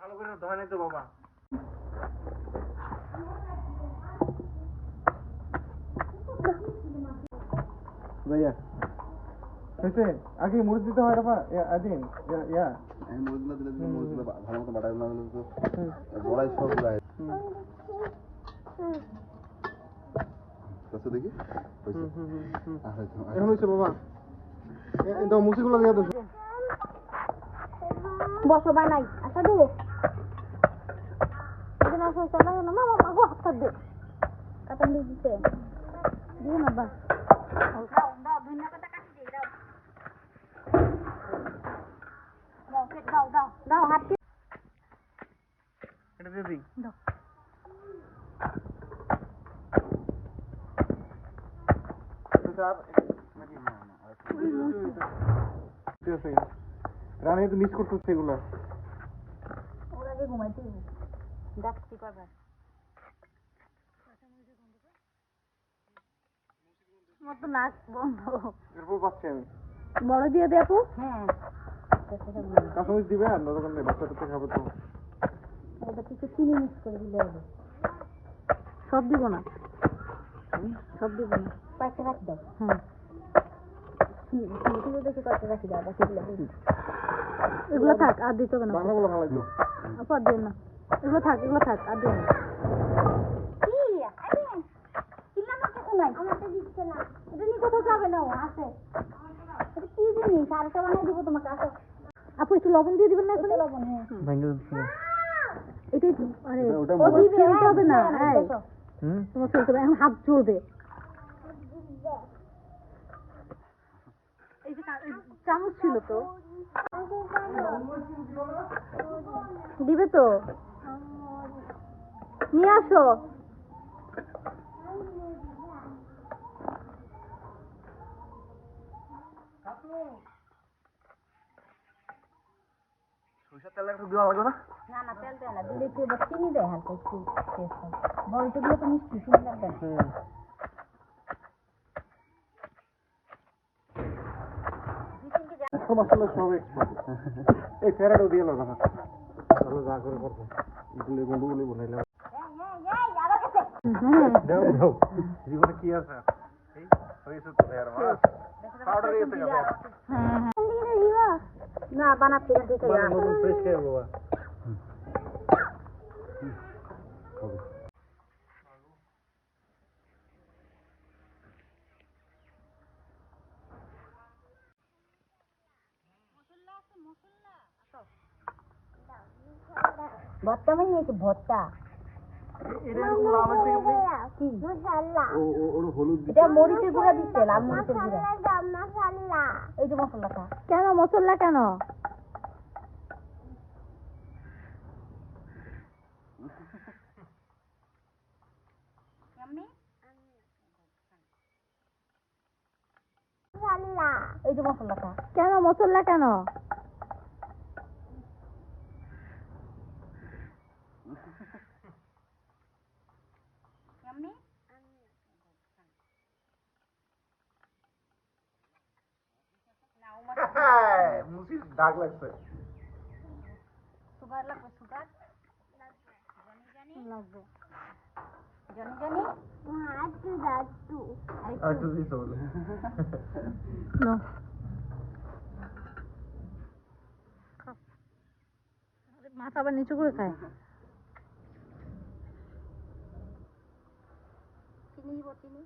ভালো করে ধয় তো বাবা। ভাইয়া। হয়েছে? আগে মুড়ি দিতে হয় বাবা। আদিন ইয়া। আমি মরিচগুলো দিলে দিলে মরিচগুলো ভালো মতো বাটা না দিলে তো বড়াই সব গায়ে কত দেখি? হয়েছে। আর হয়েছে, আর এখন হয়েছে বাবা। দাও মুসিগুলো দিয়ে দাও। বসো নাই আচ্ছা দু এখানে আসো চালা না মা মা গো হাত দে কাটান দিয়ে দিতে দিও না বা দাও দাও দুই না কথা কাটি দিই দাও দাও কেট দাও দাও দাও হাত দিয়ে এটা দিয়ে দিই দাও ঠিক আছে রানী তো মিস করতেছে এগুলো ওর আগে ঘুমাইতে ডাকছি কয়বার আমার তো নাক বন্ধ। এরপর পাচ্ছি আমি। বড় দিয়ে দে আপু। হ্যাঁ। কাঁচামরিচ দিবে আর দোকান নেই বাচ্চা টাচ্চা খাবে তো। ওটা কিছু চিনি মিক্স করে দিলে হবে। সব দিব না। সব দিব না। কয়েকটা রাখ দাও। হ্যাঁ। দেখে কয়েকটা রাখি দাও। বাকিগুলো দিই। এগুলো থাক আর দিতে হবে না। বাংলা বলে ভালো লাগল আপু আর না। এগুলো থাক এগুলো থাক আর দিও না। আপু একটু লবণ দিয়ে দিবেন না এখন? লবণ হ্যাঁ এটাই আরে ও দিবে হবে না হুম? তোমার হবে এখন হাত চলবে চামচ ছিল তো? দিবে তো? নিয়ে আসো। না? না না তেল দেয় না। দিলে একটু চিনি দেয় হালকা একটু দিলে তো মিষ্টি চিনি লাগবে না হুম একশো মশলা সব এক্সপার্ট এই ফেরাটাও দিয়ে লাগা তাহলে যা করে করব এগুলো গন্ডগুলি বনাইলাম দাও দাও। জীবনে কি আছে? হ্যাঁ হ্যাঁ। না বানাতে দেখে মানে নতুন ফ্রেশ খেয়ে বাবা হবে। ভর্তা বানিয়েছি ভর্তা এটা এরকম লাল হয়েছে কেমনি? কি ও ও ওর হলুদ দিতে এটা মরিচের গুঁড়া দিচ্ছে লাল মরিচের গুঁড়া এই যে মশলাটা কেন মশলা কেন? মশলাটা কেন মশলা কেন? মুসির দাগ লাগছে সুগার লাগবে সুগার লাগবে জানি জানি আটু দাটু আর একটু দিতে নো মাথা আবার নিচু করে খায় চিনি চিনি